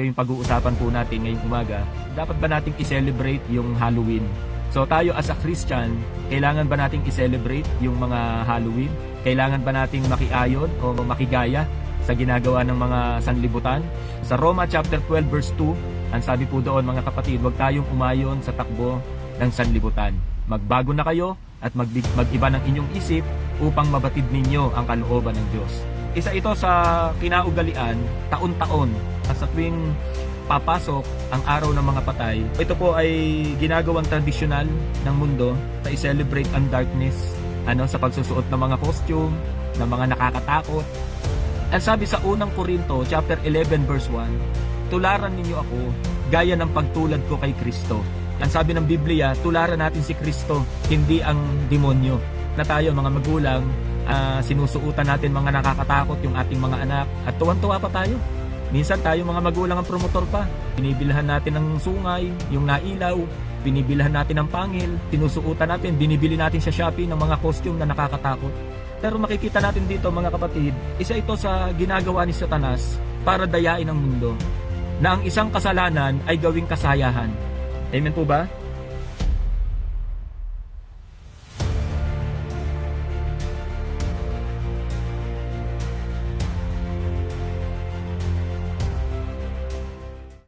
ito yung pag-uusapan po natin ngayong umaga. Dapat ba nating i-celebrate yung Halloween? So tayo as a Christian, kailangan ba nating i-celebrate yung mga Halloween? Kailangan ba nating makiayon o makigaya sa ginagawa ng mga sanlibutan? Sa Roma chapter 12 verse 2, ang sabi po doon mga kapatid, huwag tayong umayon sa takbo ng sanlibutan. Magbago na kayo at mag- mag-iba ng inyong isip upang mabatid ninyo ang kalooban ng Diyos. Isa ito sa kinaugalian taon-taon at sa tuwing papasok ang araw ng mga patay. Ito po ay ginagawang tradisyonal ng mundo na i-celebrate ang darkness ano sa pagsusuot ng mga costume, ng mga nakakatakot. Ang sabi sa unang Korinto chapter 11 verse 1, tularan ninyo ako gaya ng pagtulad ko kay Kristo. Ang sabi ng Biblia, tularan natin si Kristo, hindi ang demonyo. Na tayo mga magulang, ah, sinusuutan natin mga nakakatakot yung ating mga anak at tuwan-tuwa pa tayo. Minsan tayo mga magulang ang promotor pa. Binibilhan natin ng sungay, yung nailaw, binibilhan natin ng pangil, sinusuutan natin, binibili natin sa Shopee ng mga costume na nakakatakot. Pero makikita natin dito mga kapatid, isa ito sa ginagawa ni Satanas para dayain ang mundo na ang isang kasalanan ay gawing kasayahan. Amen po ba?